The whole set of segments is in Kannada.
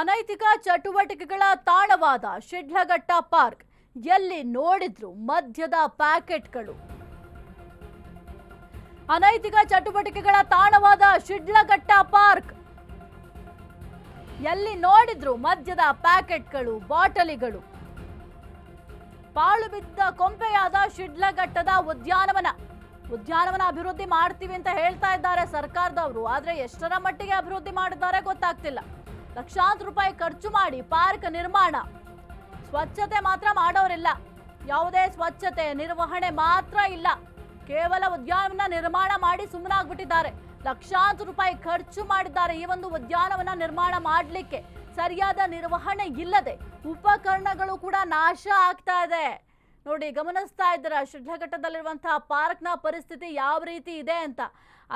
ಅನೈತಿಕ ಚಟುವಟಿಕೆಗಳ ತಾಣವಾದ ಶಿಡ್ಲಘಟ್ಟ ಪಾರ್ಕ್. ಎಲ್ಲಿ ನೋಡಿದ್ರು ಮದ್ಯದ ಪ್ಯಾಕೆಟ್ಗಳು. ಅನೈತಿಕ ಚಟುವಟಿಕೆಗಳ ತಾಣವಾದ ಶಿಡ್ಲಘಟ್ಟ ಪಾರ್ಕ್. ಎಲ್ಲಿ ನೋಡಿದ್ರು ಮದ್ಯದ ಪ್ಯಾಕೆಟ್ಗಳು, ಬಾಟಲಿಗಳು. ಪಾಳು ಬಿದ್ದ ಕೊಂಪೆಯಾದ ಶಿಡ್ಲಘಟ್ಟದ ಉದ್ಯಾನವನ. ಉದ್ಯಾನವನ ಅಭಿವೃದ್ಧಿ ಮಾಡ್ತೀವಿ ಅಂತ ಹೇಳ್ತಾ ಇದ್ದಾರೆ ಸರ್ಕಾರದವರು, ಆದ್ರೆ ಎಷ್ಟರ ಮಟ್ಟಿಗೆ ಅಭಿವೃದ್ಧಿ ಮಾಡಿದ್ದಾರೆ ಗೊತ್ತಾಗ್ತಿಲ್ಲ. ಲಕ್ಷಾಂತರ ರೂಪಾಯಿ ಖರ್ಚು ಮಾಡಿ ಪಾರ್ಕ್ ನಿರ್ಮಾಣ. ಸ್ವಚ್ಛತೆ ಮಾತ್ರ ಮಾಡೋರಿಲ್ಲ. ಯಾವುದೇ ಸ್ವಚ್ಛತೆ ನಿರ್ವಹಣೆ ಮಾತ್ರ ಇಲ್ಲ. ಕೇವಲ ಉದ್ಯಾನವನ ನಿರ್ಮಾಣ ಮಾಡಿ ಸುಮ್ಮನಾಗ್ಬಿಟ್ಟಿದ್ದಾರೆ. ಲಕ್ಷಾಂತರ ರೂಪಾಯಿ ಖರ್ಚು ಮಾಡಿದ್ದಾರೆ ಈ ಒಂದು ಉದ್ಯಾನವನ ನಿರ್ಮಾಣ ಮಾಡಲಿಕ್ಕೆ. ಸರಿಯಾದ ನಿರ್ವಹಣೆ ಇಲ್ಲದೆ ಉಪಕರಣಗಳು ಕೂಡ ನಾಶ ಆಗ್ತಾ ಇದೆ. ನೋಡಿ ಗಮನಿಸ್ತಾ ಇದ್ದೀರಾ ಶಿಡ್ಲಘಟ್ಟದಲ್ಲಿರುವಂತಹ ಪಾರ್ಕ್ನ ಪರಿಸ್ಥಿತಿ ಯಾವ ರೀತಿ ಇದೆ ಅಂತ.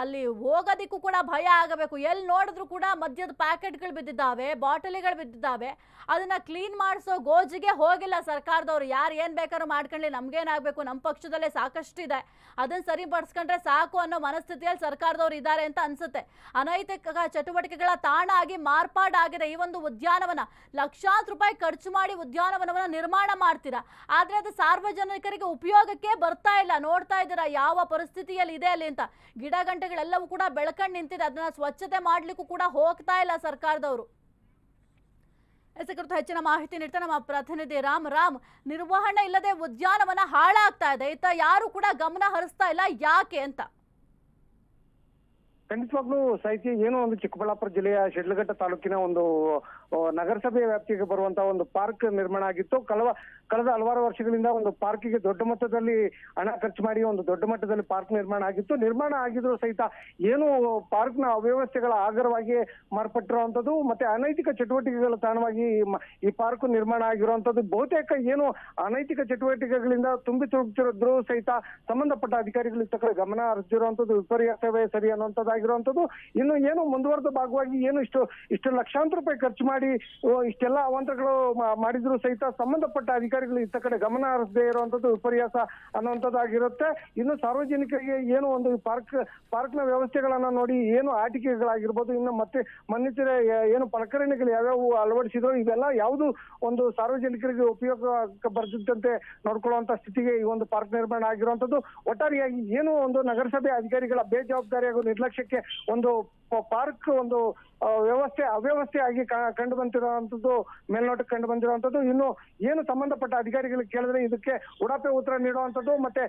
ಅಲ್ಲಿ ಹೋಗೋದಕ್ಕೂ ಕೂಡ ಭಯ ಆಗಬೇಕು. ಎಲ್ಲಿ ನೋಡಿದ್ರು ಕೂಡ ಮದ್ಯದ ಪ್ಯಾಕೆಟ್ಗಳು ಬಿದ್ದಿದ್ದಾವೆ, ಬಾಟಲಿಗಳು ಬಿದ್ದಿದ್ದಾವೆ. ಅದನ್ನು ಕ್ಲೀನ್ ಮಾಡಿಸೋ ಗೋಜಿಗೆ ಹೋಗಿಲ್ಲ ಸರ್ಕಾರದವರು. ಯಾರು ಏನು ಬೇಕಾದ್ರೂ ಮಾಡ್ಕೊಳ್ಳಿ ನಮಗೇನಾಗಬೇಕು ನಮ್ಮ ಪಕ್ಷದಲ್ಲೇ ಸಾಕಷ್ಟು ಇದೆ ಅದನ್ನ ಸರಿಪಡಿಸ್ಕೊಂಡ್ರೆ ಸಾಕು ಅನ್ನೋ ಮನಸ್ಥಿತಿಯಲ್ಲಿ ಸರ್ಕಾರದವರು ಇದ್ದಾರೆ ಅಂತ ಅನಿಸುತ್ತೆ. ಅನೈತಿಕ ಚಟುವಟಿಕೆಗಳ ತಾಣ ಆಗಿ ಮಾರ್ಪಾಡಾಗಿದೆ ಈ ಒಂದು ಉದ್ಯಾನವನ. ಲಕ್ಷಾಂತರ ರೂಪಾಯಿ ಖರ್ಚು ಮಾಡಿ ಉದ್ಯಾನವನವನ್ನು ನಿರ್ಮಾಣ ಮಾಡ್ತೀರಾ? ಆದರೆ ಅದು ಸಾರ್ವಜನಿಕರಿಗೆ ಉಪಯೋಗಕ್ಕೆ ಬರ್ತಾ ಇಲ್ಲ. ನೋಡ್ತಾ ಇದ್ದೀರಾ, ಯಾವ ಪರಿಸ್ಥಿತಿಯಲ್ಲಿ ಇದೆ ಅಲ್ಲಿ ಅಂತ. ಗಿಡ ಗಂಟೆಗಳೆಲ್ಲವೂ ಕೂಡ ಬೆಳಕಂಡು ನಿಂತಿದೆ. ಅದನ್ನ ಸ್ವಚ್ಛತೆ ಮಾಡ್ಲಿಕ್ಕೂ ಕೂಡ ಹೋಗ್ತಾ ಇಲ್ಲ ಸರ್ಕಾರದವರು. ಕುರಿತು ಹೆಚ್ಚಿನ ಮಾಹಿತಿ ನೀಡ್ತಾ ನಮ್ಮ ಪ್ರತಿನಿಧಿ ರಾಮ್. ರಾಮ್, ನಿರ್ವಹಣೆ ಇಲ್ಲದೆ ಉದ್ಯಾನವನ ಹಾಳಾಗ್ತಾ ಇದೆ. ಇತ್ತ ಯಾರು ಕೂಡ ಗಮನ ಹರಿಸ್ತಾ ಇಲ್ಲ. ಯಾಕೆ ಅಂತ. ಖಂಡಿತವಾಗ್ಲೂ ಸಾಹಿತ್ಯ ಏನೋ ಒಂದು ಚಿಕ್ಕಬಳ್ಳಾಪುರ ಜಿಲ್ಲೆಯ ಶಿಡ್ಲಘಟ್ಟ ತಾಲೂಕಿನ ಒಂದು ನಗರಸಭೆಯ ನಗರಸಭೆ ವ್ಯಾಪ್ತಿಗೆ ಬರುವಂತಹ ಒಂದು ಪಾರ್ಕ್ ನಿರ್ಮಾಣ ಆಗಿತ್ತು. ಕಳವ, ಕಳೆದ ಹಲವಾರು ವರ್ಷಗಳಿಂದ ಒಂದು ಪಾರ್ಕಿಗೆ ದೊಡ್ಡ ಮಟ್ಟದಲ್ಲಿ ಹಣ ಖರ್ಚು ಮಾಡಿ ಒಂದು ದೊಡ್ಡ ಮಟ್ಟದಲ್ಲಿ ಪಾರ್ಕ್ ನಿರ್ಮಾಣ ಆಗಿತ್ತು. ನಿರ್ಮಾಣ ಆಗಿದ್ರು ಸಹಿತ ಏನು ಪಾರ್ಕ್ನ ಅವ್ಯವಸ್ಥೆಗಳ ಆಗರವಾಗಿ ಮಾರ್ಪಟ್ಟಿರುವಂಥದ್ದು ಮತ್ತೆ ಅನೈತಿಕ ಚಟುವಟಿಕೆಗಳ ತಾಣವಾಗಿ ಈ ಪಾರ್ಕ್ ನಿರ್ಮಾಣ ಆಗಿರುವಂತದ್ದು ಬಹುತೇಕ ಏನು ಅನೈತಿಕ ಚಟುವಟಿಕೆಗಳಿಂದ ತುಂಬಿ ತುಳುಕ್ತಿರೋದ್ರು ಸಹಿತ ಸಂಬಂಧಪಟ್ಟ ಅಧಿಕಾರಿಗಳು ಕಡೆ ಗಮನ ಹರಿಸಿರುವಂತದ್ದು ವಿಪರ್ಯಾಸವೇ ಸರಿ ಅನ್ನುವಂಥದ್ದಾಗಿರುವಂತದ್ದು ಇನ್ನು ಏನು ಮುಂದುವರೆದ ಭಾಗವಾಗಿ ಏನು ಇಷ್ಟು ಇಷ್ಟು ಲಕ್ಷಾಂತರ ರೂಪಾಯಿ ಖರ್ಚು ಮಾಡಿ ಇಷ್ಟೆಲ್ಲ ಅವಾಂತರಗಳು ಮಾಡಿದ್ರು ಸಹಿತ ಸಂಬಂಧಪಟ್ಟ ಅಧಿಕಾರಿಗಳು ಇತ್ತ ಕಡೆ ಗಮನ ಹರಿಸದೇ ಇರುವಂತದ್ದು ವಿಪರ್ಯಾಸ ಅನ್ನುವಂಥದ್ದಾಗಿರುತ್ತೆ. ಇನ್ನು ಸಾರ್ವಜನಿಕರಿಗೆ ಏನು ಒಂದು ಪಾರ್ಕ್, ಪಾರ್ಕ್ನ ವ್ಯವಸ್ಥೆಗಳನ್ನ ನೋಡಿ ಏನು ಆಟಿಕೆಗಳಾಗಿರ್ಬೋದು, ಇನ್ನು ಮತ್ತೆ ಮನ್ನಿತರ ಏನು ಪಲಕರಣೆಗಳು ಯಾವ್ಯಾವು ಅಳವಡಿಸಿದ್ರು, ಇವೆಲ್ಲ ಯಾವುದು ಒಂದು ಸಾರ್ವಜನಿಕರಿಗೆ ಉಪಯೋಗ ಬರ್ದಿದ್ದಂತೆ ನೋಡ್ಕೊಳ್ಳುವಂತ ಸ್ಥಿತಿಗೆ ಈ ಒಂದು ಪಾರ್ಕ್ ನಿರ್ಮಾಣ ಆಗಿರುವಂತದ್ದು ಒಟ್ಟಾರೆಯಾಗಿ ಏನು ಒಂದು ನಗರಸಭೆ ಅಧಿಕಾರಿಗಳ ಬೇಜವಾಬ್ದಾರಿ ಹಾಗೂ ನಿರ್ಲಕ್ಷ್ಯಕ್ಕೆ ಒಂದು ಪಾರ್ಕ್ ಒಂದು ವ್ಯವಸ್ಥೆ ಅವ್ಯವಸ್ಥೆ ಆಗಿ ಕಂಡು ಬಂದಿರುವಂತದ್ದು ಮೇಲ್ನೋಟಕ್ಕೆ ಕಂಡು ಬಂದಿರುವಂತದ್ದು ಇನ್ನು ಏನು ಸಂಬಂಧಪಟ್ಟ ಅಧಿಕಾರಿಗಳಿಗೆ ಕೇಳಿದ್ರೆ ಇದಕ್ಕೆ ಉಡಾಪೆ ಉತ್ತರ ನೀಡುವಂತದ್ದು ಮತ್ತೆ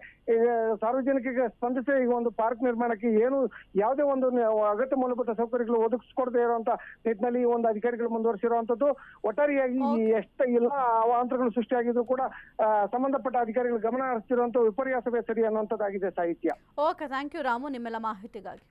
ಸಾರ್ವಜನಿಕರಿಗೆ ಸ್ಪಂದಿಸಿ ಈ ಒಂದು ಪಾರ್ಕ್ ನಿರ್ಮಾಣಕ್ಕೆ ಏನು ಯಾವುದೇ ಒಂದು ಅಗತ್ಯ ಮೂಲಭೂತ ಸೌಕರ್ಯಗಳು ಒದಗಿಸ್ಕೊಡದೇ ಇರುವಂತ ನಿಟ್ಟಿನಲ್ಲಿ ಈ ಒಂದು ಅಧಿಕಾರಿಗಳು ಮುಂದುವರಿಸಿರುವಂತದ್ದು ಒಟ್ಟಾರೆಯಾಗಿ ಎಷ್ಟು ಎಷ್ಟ ಎಲ್ಲ ಅವಾಂತರಗಳು ಸೃಷ್ಟಿಯಾಗಿದ್ರು ಕೂಡ ಸಂಬಂಧಪಟ್ಟ ಅಧಿಕಾರಿಗಳು ಗಮನ ಹರಿಸಿರುವಂತ ವಿಪರ್ಯಾಸವೇ ಸರಿ ಅನ್ನುವಂಥದ್ದಾಗಿದೆ ಸಾಹಿತ್ಯ. Okay thank you Ramu. ನಿಮ್ಮೆಲ್ಲ ಮಾಹಿತಿಗಾಗಿ.